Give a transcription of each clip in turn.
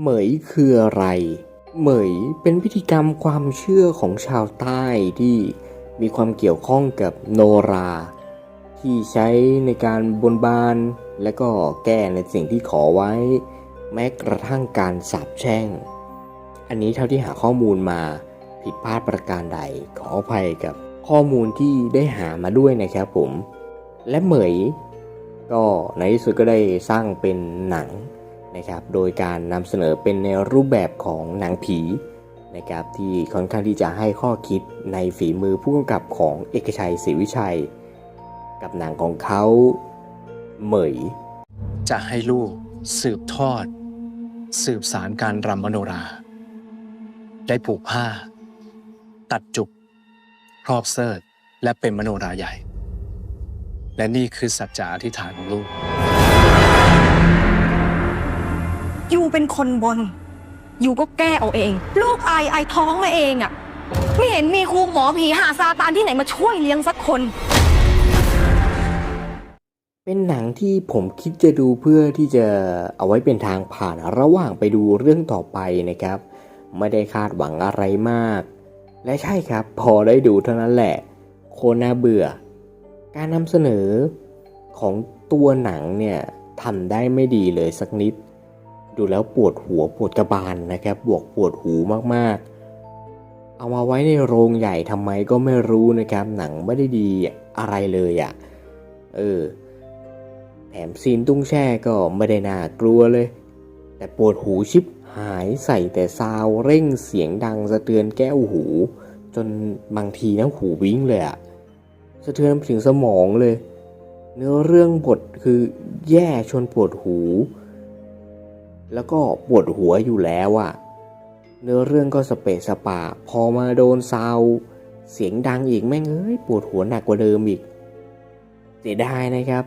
เหมยคืออะไร เหมยเป็นพิธีกรรมความเชื่อของชาวใต้ที่มีความเกี่ยวข้องกับโนรา ที่ใช้ในการบนบานและก็แก้ในสิ่งที่ขอไว้ แม้กระทั่งการสาปแช่ง อันนี้เท่าที่หาข้อมูลมาผิดพลาดประการใดขออภัยกับข้อมูลที่ได้หามาด้วยนะครับผม และเหมย ก็ในที่สุดก็ได้สร้างเป็นหนัง นะครับ โดยการนำเสนอเป็นในรูปแบบของหนังผีนะครับที่ค่อนข้างที่จะให้ข้อคิดในฝีมือผู้กำกับของเอกชัยศรีวิชัย กับหนังของเขาเหมย จะให้ลูกสืบทอด สืบสารการรำมโนรา ได้ผูกผ้า ตัดจุกครอบเสิร์ตและเป็นมโนราใหญ่ และนี่คือสัจจะอธิษฐานของลูก ยูเป็นคนบน ยูก็แก้เอาเอง ลูกไอไอท้องมาเองอะ่ะไม่เห็นมีครูหมอผีหาซาตานที่ไหนมาช่วยเลี้ยงสักคน เป็นหนังที่ผมคิดจะดูเพื่อที่จะเอาไว้เป็นทางผ่านระหว่างไปดูเรื่องต่อไปนะครับ ไม่ได้คาดหวังอะไรมาก และใช่ครับ พอได้ดูเท่านั้นแหละ โคน่าเบื่อ การนำเสนอของตัวหนังเนี่ยทำได้ไม่ดีเลยสักนิด ดูแล้วปวดหัวปวดกระบาลนะครับ บวกปวดหูมากๆ เอามาไว้ในโรงใหญ่ทำไมก็ไม่รู้นะครับ หนังไม่ได้ดีอะไรเลยอะ่ะ เออ แถมซีนตุ้งแช่ก็ไม่ได้น่ากลัวเลย แต่ปวดหูชิบหายใส่แต่ซาวเร่งเสียงดังสะเทือนแก้วหู จนบางทีนะหูวิ่งเลยอะสะเทือนถึงสมองเลย เนื้อเรื่องบทคือแย่ชนปวดหู แล้วก็ปวดหัวอยู่แล้วอะเนื้อเรื่องก็สเปะสปะ พอมาโดนซาวเสียงดังอีกแม่งเอ้ยปวดหัวหนักกว่าเดิมอีกเสียดายนะครับ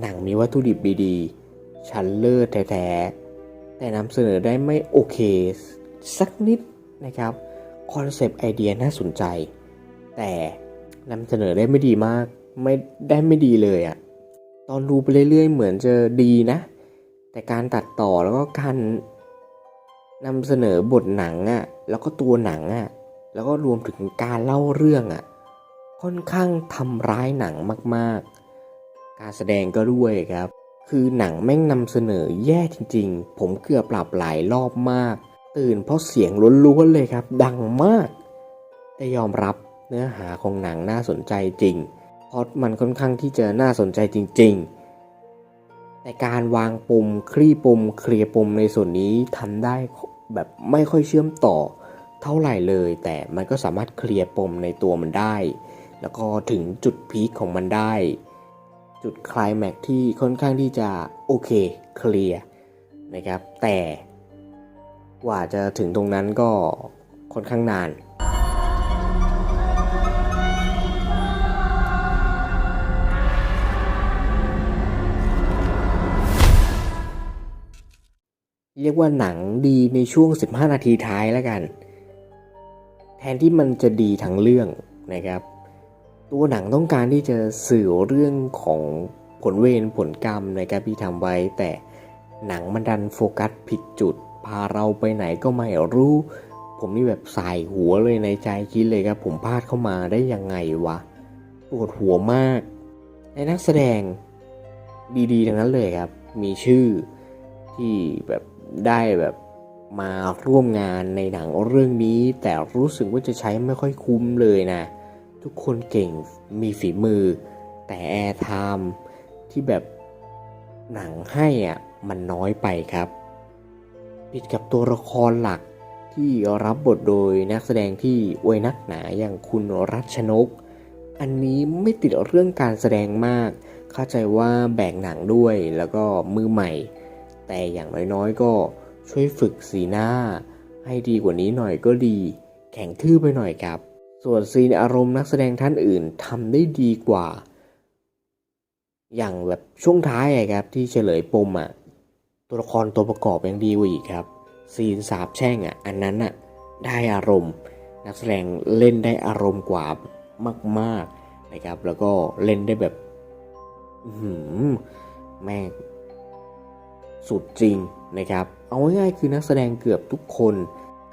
หนังมีวัตถุดิบดีๆ ชั้นเลิศแท้ๆ แต่นำเสนอได้ไม่โอเค สักนิดนะครับคอนเซปต์ไอเดียน่าสนใจ แต่นำเสนอได้ไม่ดีมาก ไม่ได้ไม่ดีเลยอะตอนดูไปเรื่อยๆ เหมือนจะดีนะ แต่การตัดต่อแล้วก็การนำเสนอบทหนังอะแล้วก็ตัวหนังอะแล้วก็รวมถึงการเล่าเรื่องอะค่อนข้างทำร้ายหนังมากๆ การแสดงก็ด้วยครับ คือหนังแม่งนำเสนอแย่จริง ๆ ผมเกือบหลับหลายรอบมาก ตื่นเพราะเสียงล้วนๆเลยครับ ดังมาก แต่ยอมรับเนื้อหาของหนังน่าสนใจจริงเพราะมันค่อนข้างที่จะน่าสนใจจริง ๆ แต่การวางปุ่มคลี่ปุ่มเคลียร์ปุ่มในส่วนนี้ทำได้แบบไม่ค่อยเชื่อมต่อเท่าไหร่เลย แต่มันก็สามารถเคลียร์ปมในตัวมันได้ แล้วก็ถึงจุดพีคของมันได้ จุดคลายแม็กที่ค่อนข้างที่จะโอเคเคลียร์นะครับ แต่กว่าจะถึงตรงนั้นก็ค่อนข้างนาน เรียกว่าหนังดีในช่วง 15 นาทีท้ายแล้วกัน แทนที่มันจะดีทั้งเรื่องนะครับ ตัวหนังต้องการที่จะสื่อเรื่องของผลเวรผลกรรมนะครับที่ทำไว้ แต่หนังมันดันโฟกัสผิดจุด พาเราไปไหนก็ไม่รู้ ผมนี่แบบใสายหัวเลยในใจคิดเลยครับ ผมพลาดเข้ามาได้ยังไงวะปวดหัวมากในนักแสดงดีๆทั้งนั้นเลยครับ มีชื่อที่แบบ ได้แบบมาร่วมงานในหนังเรื่องนี้ แต่รู้สึกว่าจะใช้ไม่ค่อยคุ้มเลยนะ ทุกคนเก่งมีฝีมือ แต่แอร์ไทม์ที่แบบหนังให้อะมันน้อยไปครับ ผิดกับตัวละครหลักที่รับบทโดยนักแสดงที่อวยนักหนาอย่างคุณรัชนก อันนี้ไม่ติดเรื่องการแสดงมาก เข้าใจว่าแบ่งหนังด้วยแล้วก็มือใหม่ แต่อย่างน้อยๆก็ช่วยฝึกสีหน้า ให้ดีกว่านี้หน่อยก็ดี แข็งทื่อไปหน่อยครับ ส่วนซีนอารมณ์นักแสดงท่านอื่นทำได้ดีกว่า อย่างแบบช่วงท้ายครับที่เฉลยปมอะตัวละครตัวประกอบยังดีกว่าอีกครับ ซีนสาบแช่งอะอันนั้นอะได้อารมณ์ นักแสดงเล่นได้อารมณ์กว่ามาก ๆนะครับ แล้วก็เล่นได้แบบแม่ง สุดจริงนะครับ เอาง่ายๆคือนักแสดงเกือบทุกคน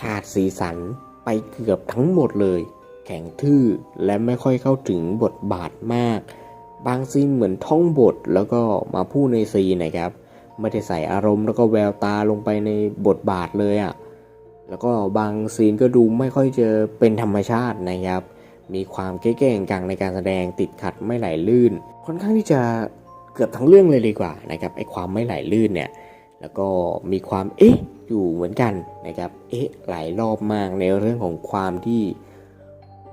ขาดสีสันไปเกือบทั้งหมดเลย แข็งทื่อและไม่ค่อยเข้าถึงบทบาทมาก บางซีนเหมือนท่องบทแล้วก็มาพูดในซีนนะครับ ไม่ได้ใส่อารมณ์แล้วก็แววตาลงไปในบทบาทเลยอะ่ะแล้วก็บางซีนก็ดูไม่ค่อยจะเป็นธรรมชาตินะครับ มีความเก้ๆกังในการแสดงติดขัดไม่ไหลลื่น ค่อนข้างที่จะ เกือบทั้งเรื่องเลยดีกว่านะครับไอความไม่ไหลลื่นเนี่ยแล้วก็มีความเอ๊ะอยู่เหมือนกันนะครับเอ๊ะหลายรอบมากในเรื่องของความที่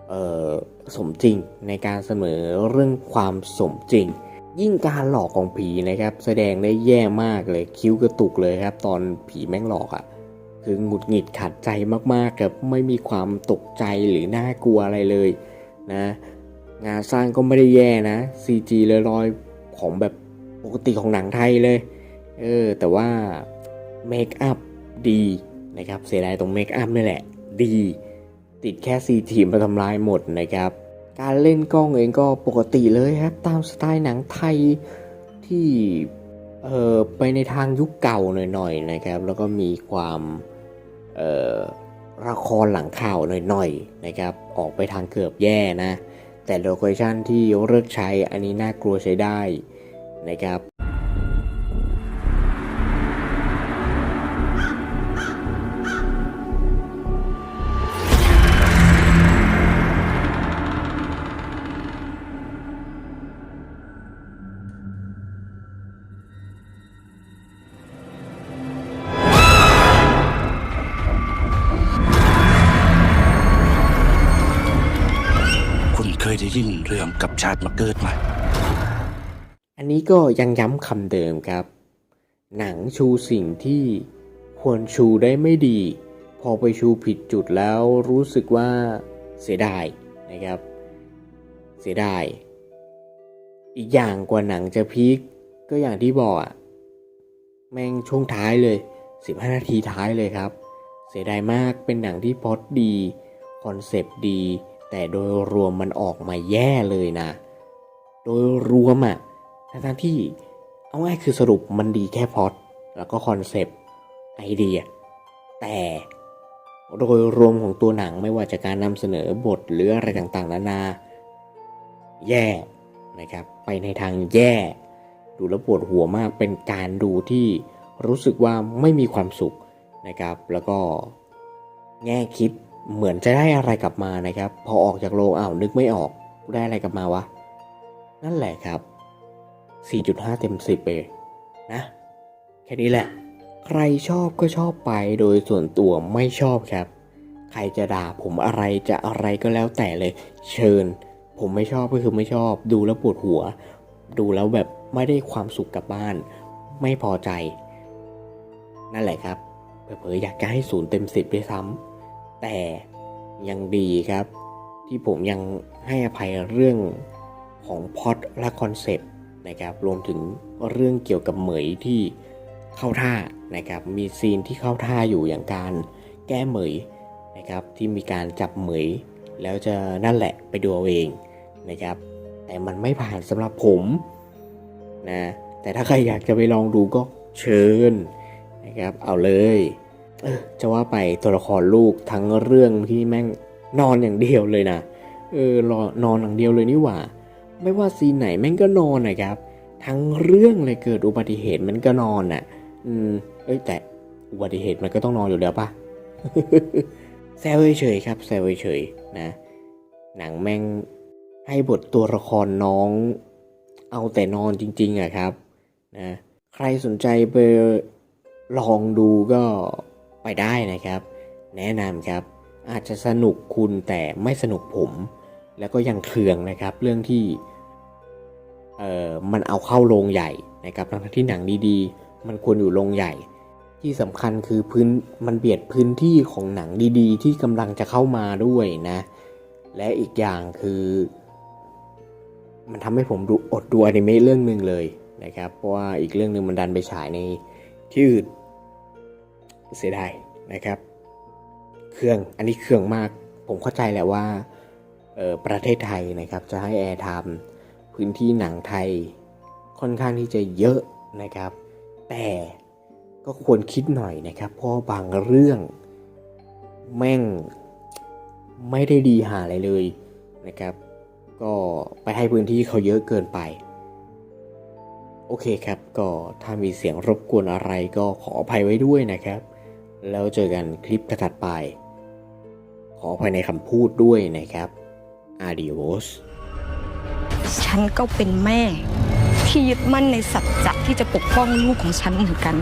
เออสมจริงในการเสนอเรื่องความสมจริง ยิ่งการหลอกของผีนะครับ แสดงได้แย่มากเลยคิ้วกระตุกเลยครับ ตอนผีแม่งหลอกอะ่ะคือหงุดหงิดขัดใจมากๆครับไม่มีความตกใจหรือน่ากลัวอะไรเลยนะงานสร้างก็ไม่ได้แย่นะ CG เลยลอย ของแบบปกติของหนังไทยเลย เออ แต่ว่าเมคอัพดีนะครับ เสียดายตรงเมคอัพนี่แหละ ดี ติดแค่ CG มาทำลายหมดนะครับ การเล่นกล้องเองก็ปกติเลยครับ ตามสไตล์หนังไทยที่ เออไปในทางยุคเก่าหน่อยๆนะครับ แล้วก็มีความ เออละครหลังข่าวหน่อยๆนะครับ ออกไปทางเกือบแย่นะ แต่โลเคชันที่เลือกใช้อันนี้น่ากลัวใช้ได้นะครับ ยได้ยินเรื่องกับชาติมาเกิดไหมอันนี้ก็ยังย้ำคำเดิมครับ หนังชูสิ่งที่ควรชูได้ไม่ดี พอไปชูผิดจุดแล้วรู้สึกว่าเสียดายนะครับ เสียดาย อีกอย่างกว่าหนังจะพีคก็อย่างที่บอกอะแม่งช่วงท้ายเลย 15 นาทีท้ายเลยครับ เสียดายมากเป็นหนังที่พอดดี คอนเซปต์ดี แต่โดยรวมมันออกมาแย่เลยนะ โดยรวมอะทั้งๆที่เอาง่ายคือสรุปมันดีแค่พอตแล้วก็คอนเซปต์ไอเดีย แต่โดยรวมของตัวหนังไม่ว่าจะการนำเสนอบทหรืออะไรต่างๆ นานา แย่นะครับ ไปในทางแย่ ดูแล้วปวดหัวมากเป็นการดูที่รู้สึกว่าไม่มีความสุขนะครับ แล้วก็แง่คิด เหมือนจะได้อะไรกลับมานะครับ พอออกจากโรงอ้าวนึกไม่ออกได้อะไรกลับมาวะ นั่นแหละครับ 4.5 เต็ม 10เองนะ แค่นี้แหละ ใครชอบก็ชอบไปโดยส่วนตัวไม่ชอบครับ ใครจะด่าผมอะไรจะอะไรก็แล้วแต่เลย เชิญ ผมไม่ชอบก็คือไม่ชอบ ดูแล้วปวดหัว ดูแล้วแบบไม่ได้ความสุขกลับบ้าน ไม่พอใจ นั่นแหละครับเผลอๆอยากจะให้ศูนย์เต็มสิบด้วยซ้ำ แต่ยังดีครับ ที่ผมยังให้อภัยเรื่องของพอตและคอนเซปต์นะครับ รวมถึงเรื่องเกี่ยวกับเหมยที่เข้าท่านะครับ มีซีนที่เข้าท่าอยู่อย่างการแก้เหมยนะครับ ที่มีการจับเหมย แล้วจะนั่นแหละไปดูเอาเองนะครับ แต่มันไม่ผ่านสำหรับผมนะแต่ถ้าใครอยากจะไปลองดูก็เชิญนะครับ เอาเลย จะว่าไปตัวละครลูกทั้งเรื่องที่แม่งนอนอย่างเดียวเลยนะเออรอนอนอย่างเดียวเลยนี่หว่า ไม่ว่าซีนไหนแม่งก็นอนนะครับ ทั้งเรื่องเลยเกิดอุบัติเหตุมันก็นอนน่ะ อืมเอ้ยแต่อุบัติเหตุมันก็ต้องนอนอยู่แล้วปะแซวเฉยครับแซวเฉยนะ หนังแม่งให้บทตัวละครน้อง เอาแต่นอนจริง ๆอะครับนะใครสนใจไปลองดูก็ ไปได้นะครับ แนะนำครับ อาจจะสนุกคุณแต่ไม่สนุกผม แล้วก็ยังเคืองนะครับ เรื่องที่เอ่อมันเอาเข้าโรงใหญ่นะครับทั้งที่หนังดีๆ มันควรอยู่โรงใหญ่ ที่สำคัญคือพื้นมันเบียดพื้นที่ของหนังดีๆ ที่กำลังจะเข้ามาด้วยนะ และอีกอย่างคือ มันทำให้ผมดูอดดูอนิเมะเรื่องหนึ่งเลยนะครับ เพราะว่าอีกเรื่องหนึ่งมันดันไปฉายในที่อื่น เสียดายนะครับ เครื่องอันนี้เครื่องมากผมเข้าใจแหละว่าออประเทศไทยนะครับจะให้แอร์ไทม์พื้นที่หนังไทยค่อนข้างที่จะเยอะนะครับ แต่ก็ก็ควรคิดหน่อยนะครับ เพราะบางเรื่องแม่งไม่ได้ดีหาอะไรเลยนะครับ ก็ไปให้พื้นที่เขาเยอะเกินไป โอเคครับ ก็ถ้ามีเสียงรบกวนอะไรก็ขออภัยไว้ด้วยนะครับ แล้วเจอกันคลิปถัดไป ขออภัยในคำพูดด้วยนะครับ Adios ฉันก็เป็นแม่ ที่ยึดมั่นในสัจจะที่จะปกป้องลูกของฉันเหมือนกัน